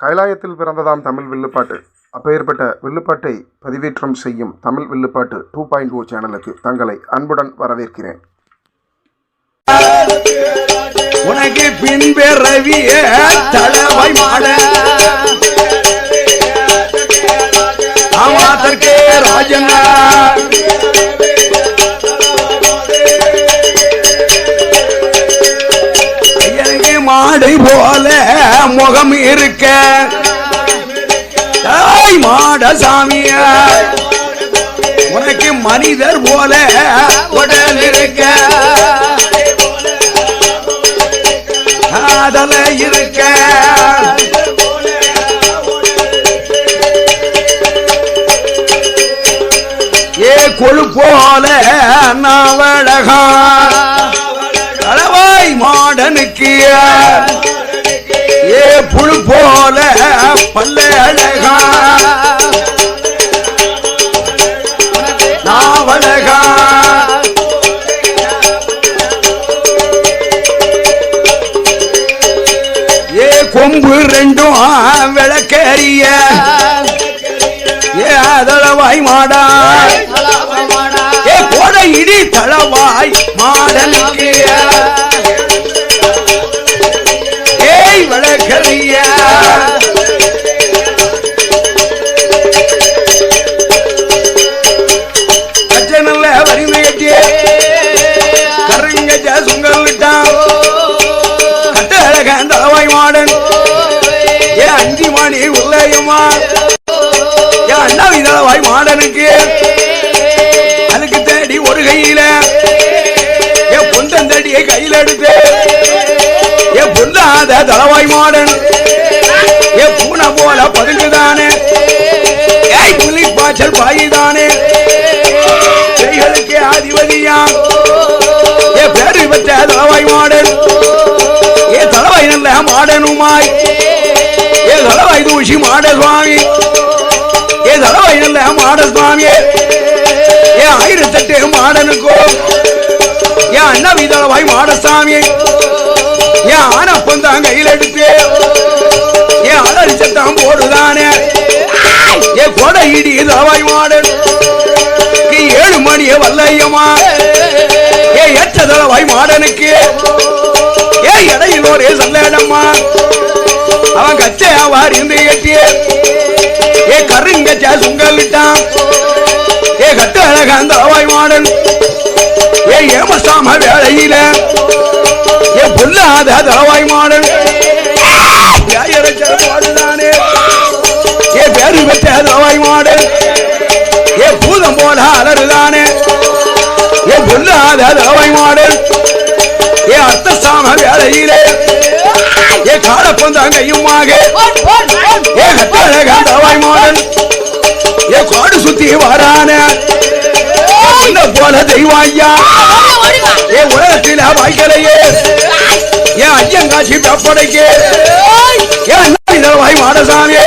கைலாயத்தில் பிறந்ததாம் தமிழ் வில்லுப்பாட்டு. அப்பேற்பட்ட வில்லுப்பாட்டை பதிவேற்றம் செய்யும் தமிழ் வில்லுப்பாட்டு டூ பாயிண்ட் ஓ சேனலுக்கு தங்களை அன்புடன் வரவேற்கிறேன். உனக்கு பின்பே தளவாய் மாட. ஆமாத்தற்கே ராஜனா. மாடை போல. முகம் இருக்க. தாய் மாட சாமிய. உனக்கு மனிதர் போல உடல் இருக்க. காதல இருக்க. ஏ கொழு போல நாவழகா அளவாய் மாடனுக்கிய. ஏ புழு போல பல்ல அழகா நாவழகா ஏ கொம்பு ரெண்டும் விளக்கறிய. ஏ அதளவாய் மாடா. ஏ கோடை இடி தளவாய் மாடலுக்கு மாடனுமாய் ஏ தளவாய் தூஷி மாட சுவாமி. ஏ தளவாய் நல்ல மாட சுவாமி. ஏ ஆயிரத்தெட்டு மாடனுக்கோ. ஏ அண்ணவி தளவாய் மாடசாமி ஏ ஆனப்பந்தான் கையில் எடுத்து. ஏ அலரிச்சத்தான் போடுதானே. ஏ கொடை இடி தளவாய் மாடன். நீ ஏழு மணியே வல்லையம்மா. ஏ ஏற்ற தளவாய் மாடனுக்கு. இடையில் ஒரே சல்லடம்மா. அவன் கச்சையாவார் இருந்து கட்டிய ஏ கருங்கச்சா சுங்கல் விட்டான் ஏ கட்டு அழகாந்த அவாய் மாடல் ஏ ஏமசாம வேலையில. ஏ பொல்லாத தளவாய் மாடல் பாடுதானே ஏ பேரு பெற்ற தளவாய் மாடல் ஏ பூதம் போல அலறுதானே. ஏ பொல்லாத தளவாய் மாடல் ஐயா. ஏ உலகத்தில வாய்க்கலையே ஏ ஐயங்காட்சி தப்படைக்கு. ஏ அண்ணாய் மாடசாமி.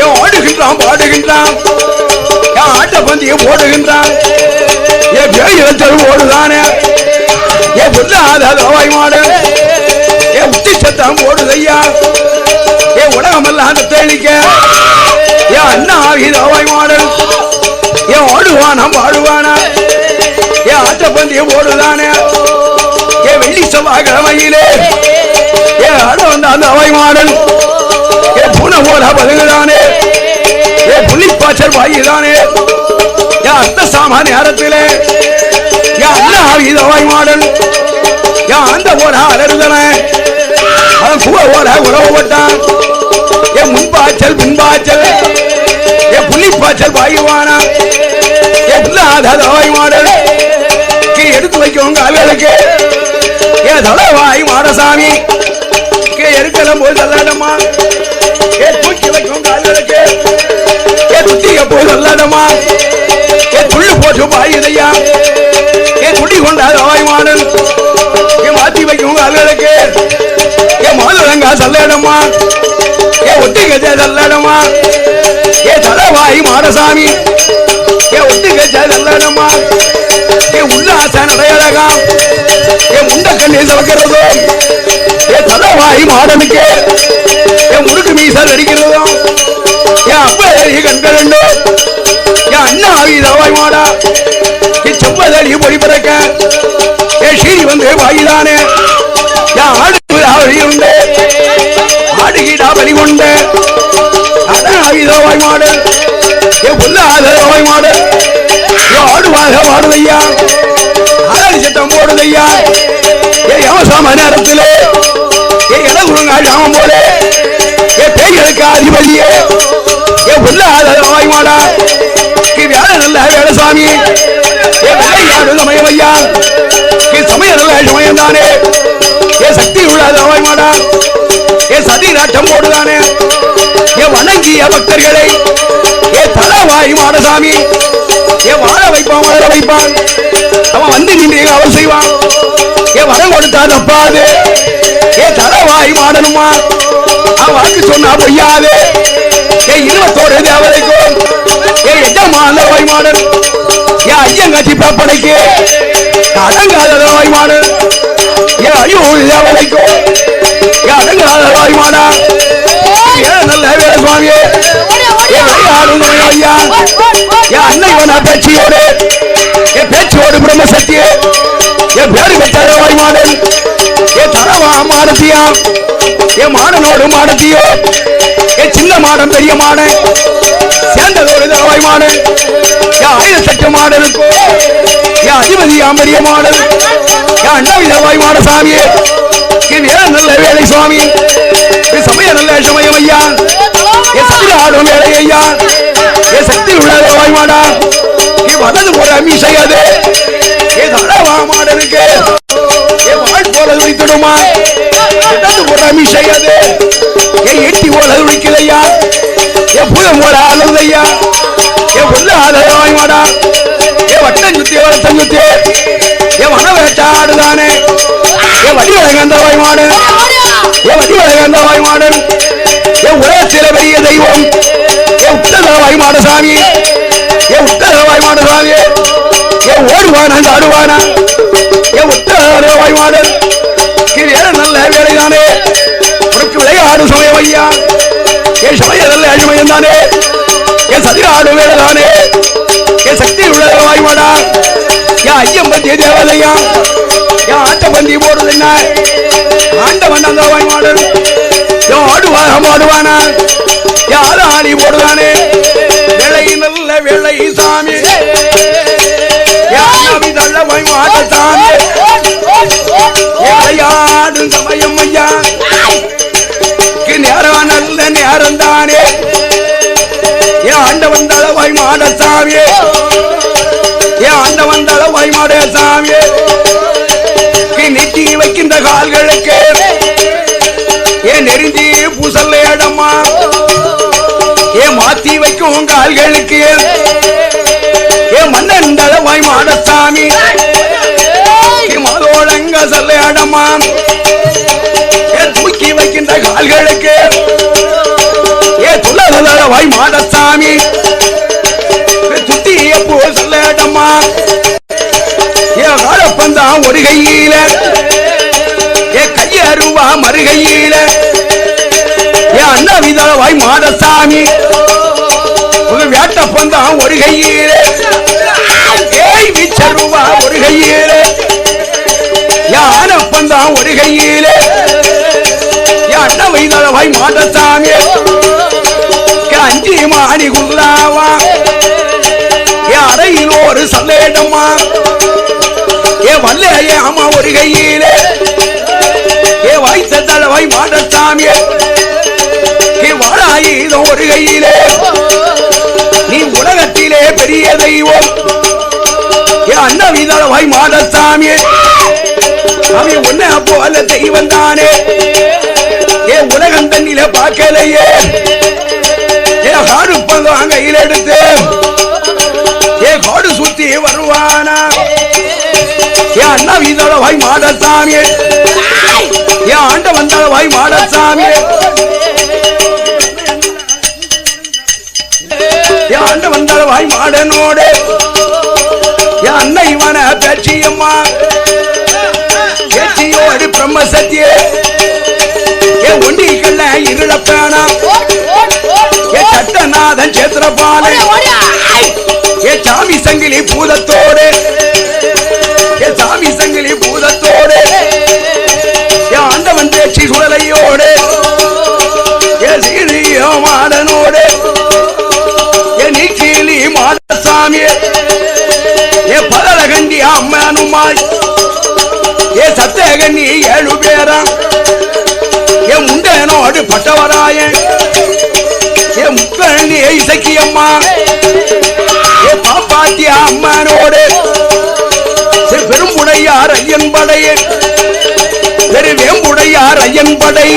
ஏ ஆடுகின்றான் பாடுகின்றான். ஏ ஆட்ட பந்தியை போடுகின்றான். ஏ பேயிரத்தல் ஓடுதானே. ஏ புல்லாத தவாய் மாடு. ஏ உச்சி சத்தம் போடுதையா. ஏ உலகமெல்லாம் தெளிக்க ஏ அண்ணா ஆகி தவாய் மாடல் ஏ ஆடுவானா பாடுவானா. ஏ ஆட்ட போடுதானே ஏ வெள்ளி செவ்வாய் கிழமையிலே ஏ ஆட வந்தான் தவாய் மாடல் ஏ பூனை போல பதுங்குதானே? ஏ புள்ளிப்பாச்சல் வாயிதானே ஏ அர்த்த சாமா நேரத்திலே ஏ அண்ணா ஆகிதவாய் மாடல் ஏ அந்த போல அலறுதன அவன் கூட போல உறவு போட்டான். ஏ முன்பாச்சல் பின்பாச்சல் ஏ புள்ளிப்பாச்சல் வாயுவானா தவாய் மாடல் கீ எடுத்து வைக்கும் கால்களுக்கு. ஏ தலவாய் மாடசாமி. கே எருக்கலம் போய் தள்ளாடமா ஏ தூக்கி வைக்கும் கால்களுக்கு. ஏ துத்திய போய் தள்ளாடமா ஏ துள்ளு போட்டு பாயுதையா. ஏ துடி கொண்டாத வாய் மாடன். ஏ மாத்தி வைக்கும் கால்களுக்கு. ஏ மாதுளங்கா தள்ளாடமா ஏ ஒட்டி கஜ தள்ளாடமா ஏ தலவாய் மாடசாமி. ஏ ஒட்டுங்க கஜ ஏ உல்லாச நடையழகா ஏ முண்ட கண்ணீர் சவக்கிறதோ ஏ தலவாய் மாடனுக்கு? ஏ முடுக்கு நீசல் அடிக்கிறதும் என் அப்ப கண்கள் ரெண்டு? ஏ அண்ணா வீதவாய் மாடா? ஏ செவ்வதடி பொடி பிறக்க? ஏ சீரி வந்து வாயிலானே? ஏ ஆடு ஆவடி உண்டு ஆடுகிடா பலி கொண்டு? என் ஆடுவாக மாடுதையா ஆடி சட்டம் போடுதையா? என் யவசாம நேரத்திலே என் இடகுருங்க ஜாமம் போல என் பேய்களுக்கு அதிபதியே என் உள்ள மாடா வேலை நல்ல வேலை சாமி என் வேலையாடு சமயம் ஐயா என் சமயம் நல்ல சமயம் தானே என் சக்தி உள்ளாத மாடா என் சதி நாட்டம் போடுதானே என் வணங்கிய பக்தர்களை என் தலவாய் மாடசாமி என் வாழ வைப்பான் வளர வைப்பான். அவன் வந்து நின்று அவர் செய்வான். என் வரம் கொடுத்தா தப்பாது. என் தலவாய் மாடனுமா அவன் வாக்கு சொன்னா பொய்யாது. என் இருபத்தோரு தேவதைக்கும் என் எஜமான வாய் மாடன். என் ஐயங்காட்சி பாப்படைக்கு அடங்காத வாய் மாடன். என் அழிவு தேவதைக்கும் என் அடங்காத வாய் மாடா. ஏன் நல்ல வேலை சுவாமியே. விளையாடும் ஐயா. என் பேச்சியோடு என் பேச்சியோடு பிரம்ம சக்தியே என் பேரு பெற்றவாய் மாடல் என் தரவா மாடத்தியா என் மாடனோடு மாடத்தியோ என் சின்ன மாடம் பெரிய மாடன் சேர்ந்ததோடு தரவாய் மாடன் என் ஆயுத சட்ட மாடல் என் அதிபதியா பெரிய மாடல் என் அண்ணா மாட சாமியே என் வேலை நல்ல வேலை சுவாமி என் சமய நல்ல சமயம் ஐயா என் சக்தி ஆடும் வேலை ஐயா ஏ சக்தி உள்ளாத வாய்மாடா. ஏ வலது போல மீசையாது ஏ தடவா மாடனுக்கு என் வாழ் போல துடித்துடுமா. இடது போல மீசையாது ஏ எட்டி போல துடிக்கலையா. ஏ பூதம் போல அழுதையா. ஏ உள்ள ஆதர வாய்மாடா. ஏ வட்டம் சுத்தி வட்டம் சுத்தி. ஏ வன வேட்டாடுதானே ஏ வடி வழங்கந்த வாய்மாடு. ஏ வடி வழங்கந்த வாய்மாடன் என் உலகத்தில பெரிய தெய்வம். மாடசாமி. என் உத்தரவாய் மாடசாமி. என் ஓடுவானா ஆடுவானா. என் உத்தரவாய் மாடன் இது ஏற நல்ல வேலைதானே. உனக்கு விளையாடு சமயம் ஐயா. என் சமயம் நல்ல அழிமயம் தானே. என் சதிராடும் வேலைதானே. என் சக்தி உள்ள வாய்மாடா என் ஐயம்பத்திய தேவதையா. என் ஆட்டப்பந்தி போடுறது என்ன? ஆண்டவன் அந்த வாய்மாடன் என் ஆடுவானா ஆடுவானா யாரும் ஆடி போடுவானே சாமியே மாட நெட்டி வைக்கின்ற கால்களுக்கு ஏன் நெறிஞ்சி பூசல்ல இடமா? ஏன் மாத்தி வைக்கும் கால்களுக்கு ஏன் மன்னன் தளவாய் மாடசாமி? மதோழங்க சொல்ல கையில. மறுகையில ஏ அண்ணா விதவாய் மாடசாமி உங்க வேட்டப்பந்தான் ஒரு கையில. ஏய் விச்சருவா ஒரு கையில. ஏ பந்தான் ஒரு கையில. ஏ அண்ணா வைதளவாய் மாடசாமி ஏ அஞ்சி மாடி குண்டாவா அறையில் ஒரு சல்லேடம்மா ஏ வல்லையே அம்மா ஒரு கையிலே. வாய் தளவாய் மாடசாமி ஏ ஒரு கையிலே. நீ உலகத்திலே பெரிய தெய்வம். ஏ வாய் தளவாய் மாடசாமி அவன் உன்ன போல தெய்வம் தானே. ஏன் உலகம் தண்ணில பார்க்கலையே. ஏ காடு பங்கம் கையில் எடுத்து. ஏ காடு சுத்தி வருவானா. ஏ அண்ணா வீதோட வீதளவாய் மாடசாமி ஏ ஆண்ட வந்தளவாய் மாடசாமி. ஏ ஆண்ட வந்தளவாய் மாடனோடு. ஏ அன்னை வன பேச்சியம்மா. பேச்சியோடு பிரம்ம சத்தியே ஏ ஒண்டி கல்ல இருளப்பானா சட்டநாதன் சேத்திரபாலன் ஏ சாமி சங்கிலி பூதத்தோடு. மாடசாமி ஏ பலரகண்டி அம்மனுமாய். ஏ சத்தகண்ணி ஏழு பேரா. ஏ முண்டனோடு பட்டவராயன் ஏ முக்கண்ணி இசக்கி அம்மா ஏ பாப்பாத்தி அம்மனோடு. திரு பெரும்புடையார் ஐயன் படை பெரு வேம்புடையார் ஐயன் படை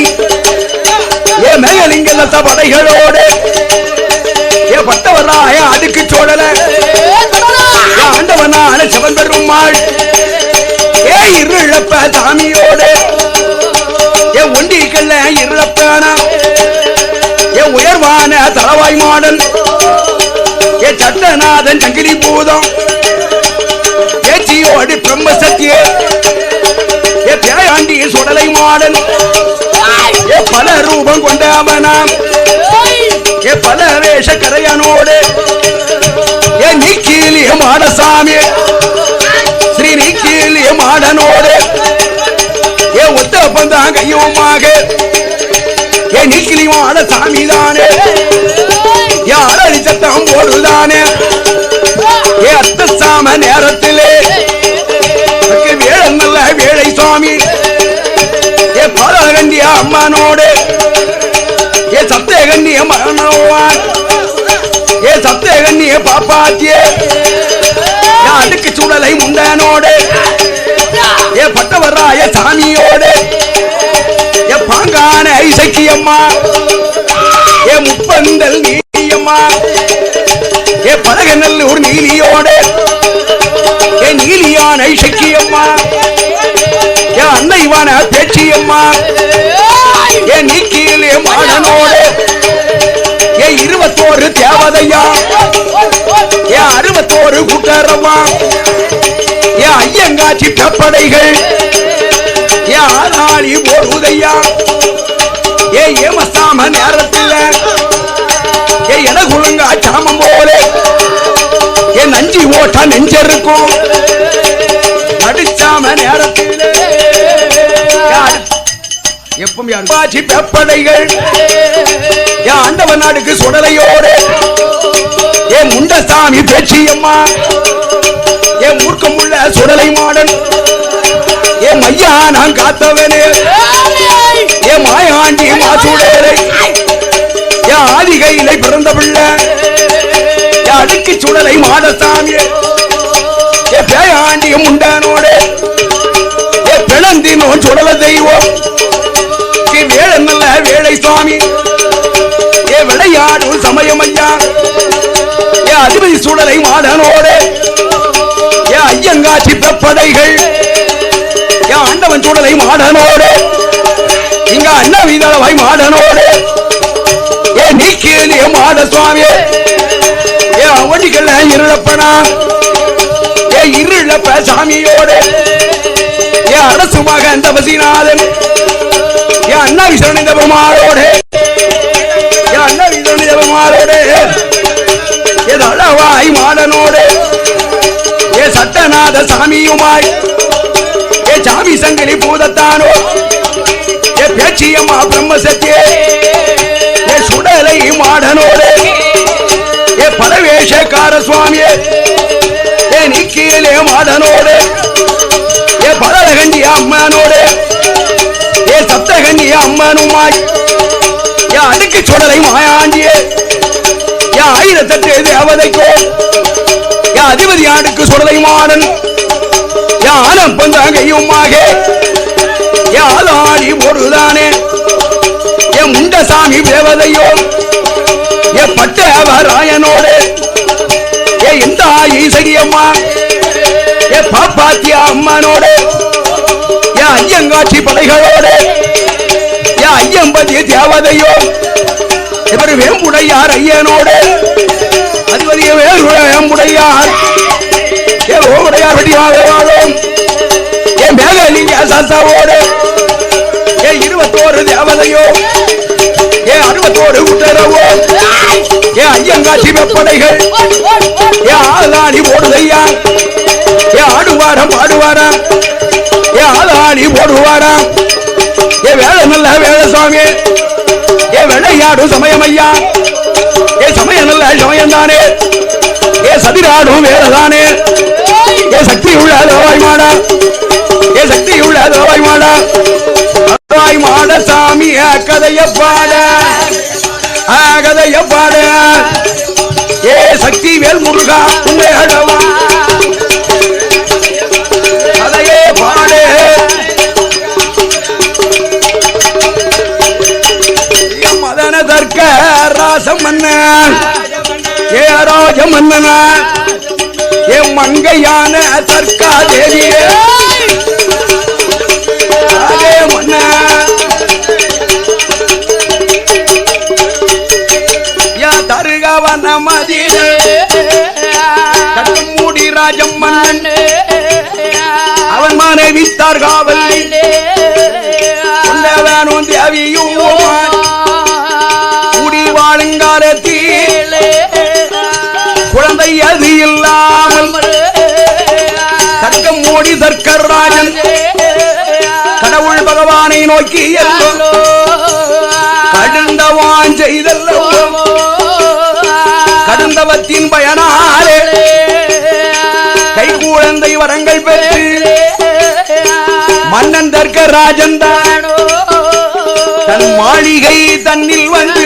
ஏ மேகலிங்கலத்த படைகளோடு ஏ பட்டவராய அதுக்கு சோழல. ஆண்டவனான சிவன் பெருமாள். ஏ இருளப்ப சாமியோடு. ஏ ஒண்டிக்கல்ல இருளப்பானா. ஏ உயர்வான தலவாய் மாடல். ஏ சட்டநாதன் சங்கிலி பூதம். பேச்சியோடு பிரம்ம சத்திய ஏ பேயாண்டி சுடலை மாடல். ஏ பல ரூபம் கொண்டவனாம் ஏ பல வேஷ கரையனோடு. ஏ நீக்கிலிய மாடசாமி ஸ்ரீ நீக்கிலிய மாடனோடு. ஏ ஒத்த பந்தான் கையுமாக ஏ நீக்கிலி மாட சாமிதானே ஏ அலறி சத்தம் போடுதானே. ஏ அத்த சாம நேரத்திலே. வேளை நல்ல வேளை சுவாமி ஏ பாலகண்டிய அம்மனோடு ஏ சப்தகண்டிய மரணவான் ஏ சப்தகண்டிய பாப்பாத்தியே. ஏ அடுக்கு சுடலை முண்டனோடு. ஏ பட்டவராய சாமியோடு. ஏ பாங்கான ஐசக்கியம்மா ஏ முப்பந்தல் நீலியம்மா ஏ பழகநல்லூர் நீலியோடு ஏ நீலியான ஐசக்கியம்மா ஏ அன்னைவான பேச்சியம்மா ஏ நீக்கியிலே மாடனோடு ஏ இருபத்தோரு தேவதையா? ஏ அறுபத்தோரு குட்டரமா ஏ ஐயங்காட்சி பெப்படைகள்? ஏ ஆளாளி உதையா ஏ ஏமசாம நேரத்தில்? ஏ எனகுழுங்கா சாமம் போல? ஏ நஞ்சி ஓட்டா நெஞ்சிருக்கும்? அடிச்சாம நேரத்தில்? எப்பவும் யாரு? பாச்சி பெப்படைகள். ஏ ஆண்டவன் நாடுக்கு சுடலையோடு. என் முண்டசாமி பேச்சியம்மா. ஏ மூர்க்கமுள்ள சுடலை மாடன். என் மையா நான் காத்தவனே. ஏ மாயாண்டி மாசுடேரை. என் ஆதிகையிலை பிறந்த பிள்ளை. என் அடுக்கு சுடலை மாடசாமி என் பேயாண்டி முண்டனோடு. சுடலை ஏ ஐயங்காட்சி பெப்படைகள் ஏ ஆண்டவன் சூடலை மாடனோடு. இங்க அண்ணவிதளவாய் மாடனோடு. ஏ நீக்கிய மாட சுவாமி ஏ அவடிகள் இருளப்பனா. ஏ இருளப்ப சாமியோடு. ஏ அரசு மகன் தபசிநாதன். ஏ அண்ணா விசரணிந்த பெருமாளோடு சட்டநாத சாமியுமாய். ஏ சாமி சங்கிலி பூதத்தானோ? ஏ பேச்சியம்மா பிரம்ம சத்தியே ஏ சுடலை மாடனோடு ஏ பரவேஷக்கார சுவாமியே. ஏ நிக்கியலே மாடனோடு ஏ பரலகண்டி அம்மனோடு ஏ சப்தகண்டி அம்மனுமாய். ஏ அடுக்கு சுடலை மாயாண்டியே. ஏ ஆயிரத்தெட்டு தேவதைக்கோ. ஏ அதிபதி ஆடுக்கு சுடலை மாடன் ஏ ஆனம் ஒருதானே என் முண்டசாமி தேவதையோ என் பட்டவராயனோடு. ஏ இந்த ஈசடியம்மா என் பாப்பாத்தியா அம்மனோடு. என் ஐயங்காட்சி படைகளோடு. என் ஐயம்பதி தேவதையோ இவர் வேம்புடையார் ஐயனோடு. அதிபதிய வேறு வேம்புடையார் ஏ ஓவுடையார் வெடிவாக வாழும் ஏ மேகலிங்க இருபத்தோரு தேவதையோ. ஏ அறுபத்தோரு உத்தரவோ ஏ ஐயங்காட்சி வெப்படைகள். ஏ ஆளாடி ஆடுவாரம் வேலை நல்ல வேலை சுவாமி சமயம் ஐயா ஏ சமயம் நல்ல சமயம் தானே சதிராடும் வேறதானே? ஏ சக்தி உள்ள தோவாய் மாடா. ஏ சக்தி உள்ள தோவாய் மாடா. தோவாய் மாட சாமி கதைய பாட. கதைய பாட. ஏ சக்தி வேல் முருகா உண்மை அடவா கதையே பாடு. மதன தர்க்க ராசம் மன்ன ஏ மன்னனா? என் மங்கையான தர்க்கா அது இல்லாமல் தர்க்கம் மூடி தர்க்கராஜன் கடவுள் பகவானை நோக்கி எல்லோ கடுந்த வாஞ்செய்தல்லோ கடுந்தவத்தின் பயனாலே கை குழந்தை வரங்கள் பெற்று மன்னன் தர்க்க ராஜன் தான். தன் மாளிகை தன்னில் வந்து